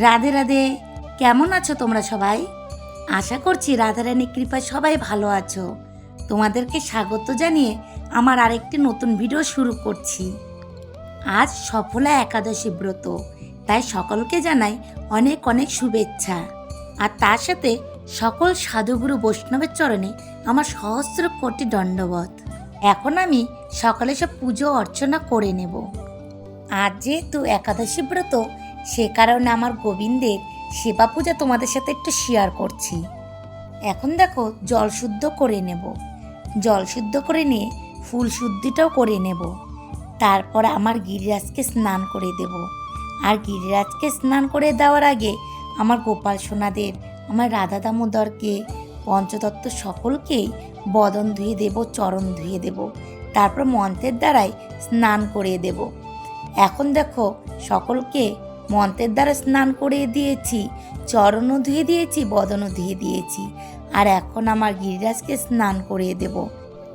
রাধে রাধে, কেমন আছো তোমরা সবাই? আশা করছি রাধারানী কৃপায় সবাই ভালো আছো। তোমাদেরকে স্বাগত জানিয়ে আমার আরেকটি নতুন ভিডিও শুরু করছি। আজ সফলা একাদশী ব্রত, তাই সকলকে জানাই অনেক অনেক শুভেচ্ছা। আর তার সাথে সকল সাধুগুরু বৈষ্ণবের চরণে আমার সহস্র কোটি দণ্ডবধ এখন আমি সকালে সব পুজো অর্চনা করে নেব। আজ যেহেতু একাদশী ব্রত, সে কারণে আমার গোবিন্দের সেবা পূজা তোমাদের সাথে একটু শেয়ার করছি। এখন দেখো, জল শুদ্ধ করে নেব। জল শুদ্ধ করে নিয়ে ফুল শুদ্ধিটাও করে নেব। তারপর আমার গিরিরাজকে স্নান করে দেব। আর গিরিরাজকে স্নান করে দেওয়ার আগে আমার গোপাল সোনাদের, আমার রাধা দামোদরকে, পঞ্চতত্ত্ব সকলকেই বদন ধুয়ে দেব, চরণ ধুয়ে দেব। তারপর মন্ত্রের দ্বারাই স্নান করিয়ে দেব। এখন দেখো, সকলকে মন্ত্রের দ্বারা স্নান করিয়ে দিয়েছি, চরণও ধুয়ে দিয়েছি, বদনও ধুয়ে দিয়েছি। আর এখন আমার গিরিরাজকে স্নান করিয়ে দেব।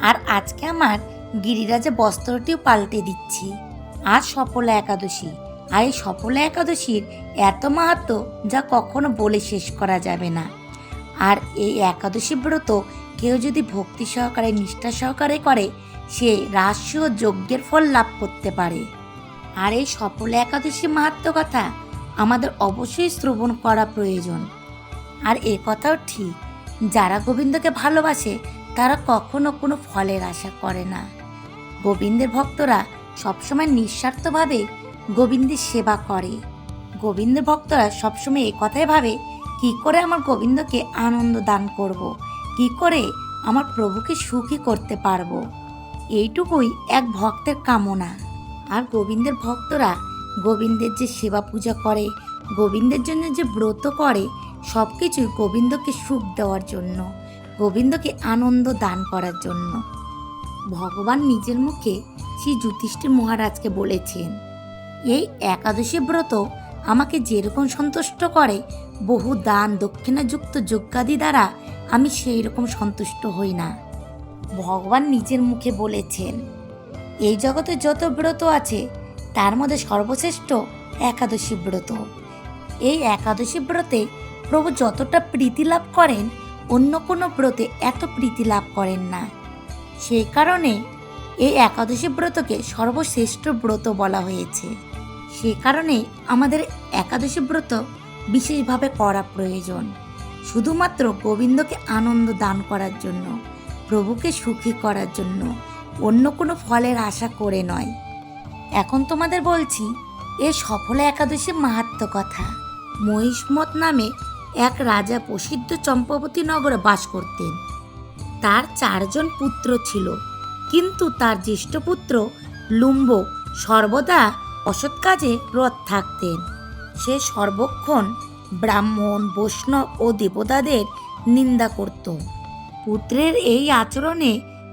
আর আজকে আমার গিরিরাজে বস্ত্রটিও পাল্টে দিচ্ছি। আজ সফলা একাদশী। আর এই সফলা একাদশীর এত মাহাত্ম যা কখনো বলে শেষ করা যাবে না। আর এই একাদশী ব্রত কেউ যদি ভক্তি সহকারে, নিষ্ঠা সহকারে করে, সে রাষ্ট্র যজ্ঞের ফল লাভ করতে পারে। আর এই সফল একাদশী মাহাত্ম কথা আমাদের অবশ্যই শ্রবণ করা প্রয়োজন। আর এ কথাও ঠিক, যারা গোবিন্দকে ভালোবাসে, তারা কখনো কোনো ফলের আশা করে না। গোবিন্দের ভক্তরা সবসময় নিঃস্বার্থভাবে গোবিন্দের সেবা করে। গোবিন্দের ভক্তরা সবসময় এ কথাই ভাবে, কি করে আমার গোবিন্দকে আনন্দ দান করব। কি করে আমার প্রভুকে সুখী করতে পারব? এইটুকুই এক ভক্তের কামনা। আর গোবিন্দের ভক্তরা গোবিন্দের যে সেবা পূজা করে, গোবিন্দের জন্য যে ব্রত করে সব কিছুই গোবিন্দকে সুখ দেওয়ার জন্য, গোবিন্দকে আনন্দ দান করার জন্য। ভগবান নিজের মুখে শ্রী যুধিষ্ঠির মহারাজকে বলেছেন, এই একাদশী ব্রত আমাকে যেরকম সন্তুষ্ট করে, বহু দান দক্ষিণাযুক্ত যজ্ঞাদি দ্বারা আমি সেই রকম সন্তুষ্ট হই না। ভগবান নিজের মুখে বলেছেন এই জগতে যত ব্রত আছে, তার মধ্যে সর্বশ্রেষ্ঠ একাদশী ব্রত। এই একাদশী ব্রতে প্রভু যতটা প্রীতি লাভ করেন, অন্য কোনো ব্রতে এত প্রীতি লাভ করেন না। সেই কারণে এই একাদশী ব্রতকে সর্বশ্রেষ্ঠ ব্রত বলা হয়েছে। সে কারণে আমাদের একাদশী ব্রত বিশেষভাবে করা প্রয়োজন। শুধুমাত্র গোবিন্দকে আনন্দ দান করার জন্য, প্রভুকে সুখী করার জন্য অন্য কোনো ফলের আশা করে নয়। এখন তোমাদের বলছি, এ সফল একাদশী মাহাত্ম কথা। মহিষ্মত নামে এক রাজা প্রসিদ্ধ চম্পাবতী নগরে বাস করতেন। তার চারজন পুত্র ছিল, কিন্তু তার জ্যেষ্ঠ পুত্র লুম্ব সর্বদা অসৎ কাজে রত থাকতেন। সে সর্বক্ষণ ব্রাহ্মণ, বৈষ্ণব ও দেবতাদের নিন্দা করত। পুত্রের এই আচরণে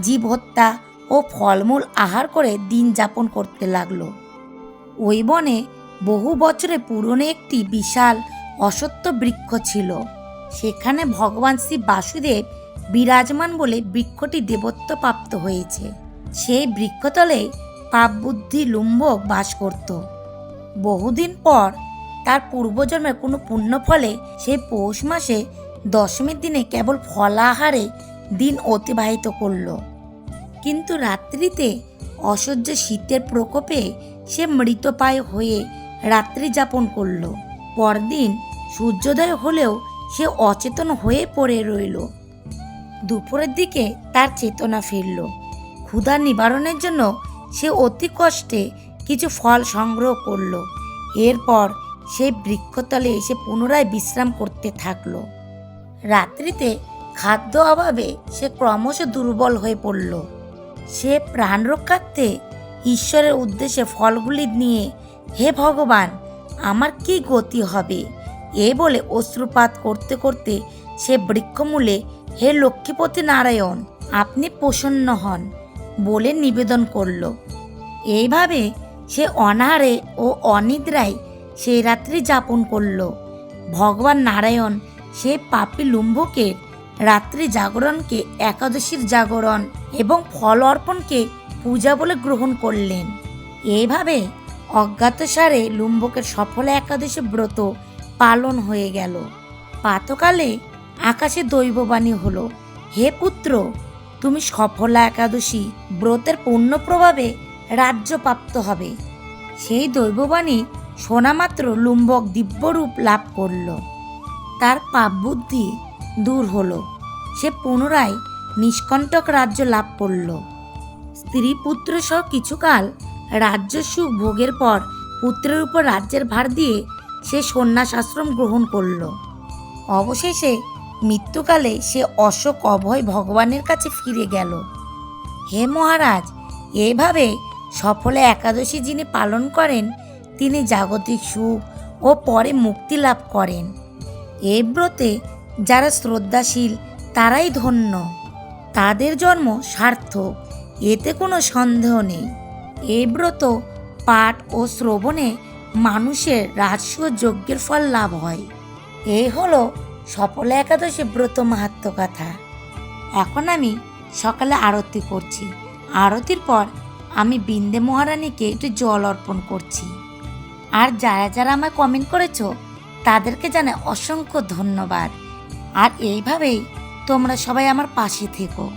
জীব হত্যা ও ফলমূল আহার করে দিন যাপন করতে লাগল। ওই বনে বহু বছরে পুরনো একটি বিশাল অসত্য বৃক্ষ ছিল। সেখানে ভগবান শ্রী বাসুদেব বিরাজমান বলে বৃক্ষটি দেবত্ব প্রাপ্ত হয়েছে। সেই বৃক্ষতলে পাপ বুদ্ধি লুম্ব বাস করত। বহুদিন পর তার পূর্বজন্মের কোনো পুণ্য ফলে সে পৌষ মাসে দশমীর দিনে কেবল ফলাহারে দিন অতিবাহিত করল। কিন্তু রাত্রিতে অসহ্য শীতের প্রকোপে সে মৃতপায় হয়ে রাত্রি যাপন করল। পরদিন সূর্যোদয় হলেও সে অচেতন হয়ে পড়ে রইল। দুপুরের দিকে তার চেতনা ফিরল। ক্ষুধা নিবারণের জন্য সে অতি কষ্টে কিছু ফল সংগ্রহ করল। এরপর সে বৃক্ষতলে এসে পুনরায় বিশ্রাম করতে থাকল। রাত্রিতে খাদ্য অভাবে সে ক্রমশ দুর্বল হয়ে পড়ল। সে প্রাণ রক্ষার্থে ঈশ্বরের উদ্দেশ্যে ফলগুলি নিয়ে, হে ভগবান, আমার কি গতি হবে? এ বলে অশ্রুপাত করতে করতে সে বৃক্ষমূলে, হে লক্ষ্মীপতি নারায়ণ, আপনি প্রসন্ন হন বলে নিবেদন করল। এইভাবে সে অনাহারে ও অনিদ্রায় সেই রাত্রি যাপন করল। ভগবান নারায়ণ সে পাপি লুম্বকের রাত্রি জাগরণকে একাদশীর জাগরণ এবং ফল অর্পণকে পূজা বলে গ্রহণ করলেন। এইভাবে অজ্ঞাতসারে লুম্বকের সফল একাদশী ব্রত পালন হয়ে গেল। পাতকালে আকাশে দৈববাণী হলো, হে পুত্র, তুমি সফলা একাদশী ব্রতের পূর্ণ প্রভাবে রাজ্যপ্রাপ্ত হবে। সেই দৈববাণী শোনামাত্র লুম্বক দিব্যরূপ লাভ করল। তার পাপ বুদ্ধি দূর হলো। সে পুনরায় নিষ্কণ্টক রাজ্য লাভ করল। স্ত্রী পুত্র সহ কিছুকাল রাজ্য সুখ ভোগের পর পুত্রের উপর রাজ্যের ভার দিয়ে সে সন্ন্যাস আশ্রম গ্রহণ করল। অবশেষে মৃত্যুকালে সে অশোক অভয় ভগবানের কাছে ফিরে গেল। হে মহারাজ, এভাবে সফলে একাদশী যিনি পালন করেন, তিনি জাগতিক সুখ ও পরে মুক্তি লাভ করেন। এই ব্রতে যারা শ্রদ্ধাশীল, তারাই ধন্য। তাদের জন্ম সার্থক, এতে কোনো সন্দেহ নেই। এই ব্রত পাঠ ও শ্রবণে মানুষের রাজস্ব যজ্ঞের ফল লাভ হয়। এই হলো সফল একাদশী ব্রত মাহাত্ম কথা। এখন আমি সকালে আরতি করছি। আরতির পর আমি বিন্দে মহারানীকে একটু জল অর্পণ করছি। আর যারা যারা আমায় কমেন্ট করেছ, তাদেরকে জানাই অসংখ্য ধন্যবাদ। আর এইভাবেই তোমরা সবাই আমার পাশে থেকো।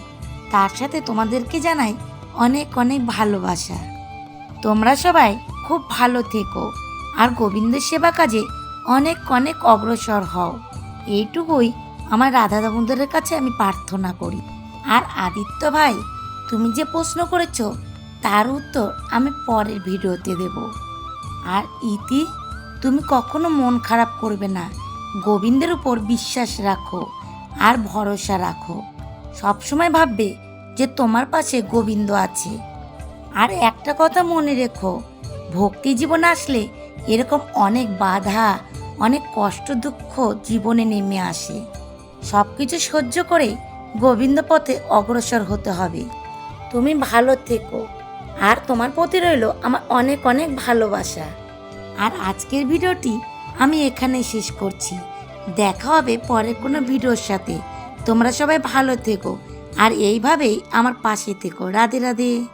তার সাথে তোমাদেরকে জানাই অনেক অনেক ভালোবাসা। তোমরা সবাই খুব ভালো থেকো আর গোবিন্দ সেবা কাজে অনেক অনেক অগ্রসর হও। এইটুকুই আমার রাধা দামোদরের কাছে আমি প্রার্থনা করি। আর আদিত্য ভাই, তুমি যে প্রশ্ন করেছ, তার উত্তর আমি পরের ভিডিওতে দেব। আর ইতি, তুমি কখনো মন খারাপ করবে না। গোবিন্দের উপর বিশ্বাস রাখো আর ভরসা রাখো। সবসময় ভাববে যে তোমার পাশে গোবিন্দ আছে। আর একটা কথা মনে রেখো, ভক্তি জীবন আসলে এরকম অনেক বাধা, অনেক কষ্ট, দুঃখ জীবনে নেমে আসে। সব কিছু সহ্য করে গোবিন্দ পথে অগ্রসর হতে হবে। তুমি ভালো থেকো। আর তোমার প্রতি রইল আমার অনেক অনেক ভালোবাসা। আর আজকের ভিডিওটি আমি এখানে শেষ করছি। দেখা হবে পরের কোনো ভিডিওর সাথে। তোমরা সবাই ভালো থেকো। আর এইভাবেই আমার পাশে থেকো। রাধে রাধে।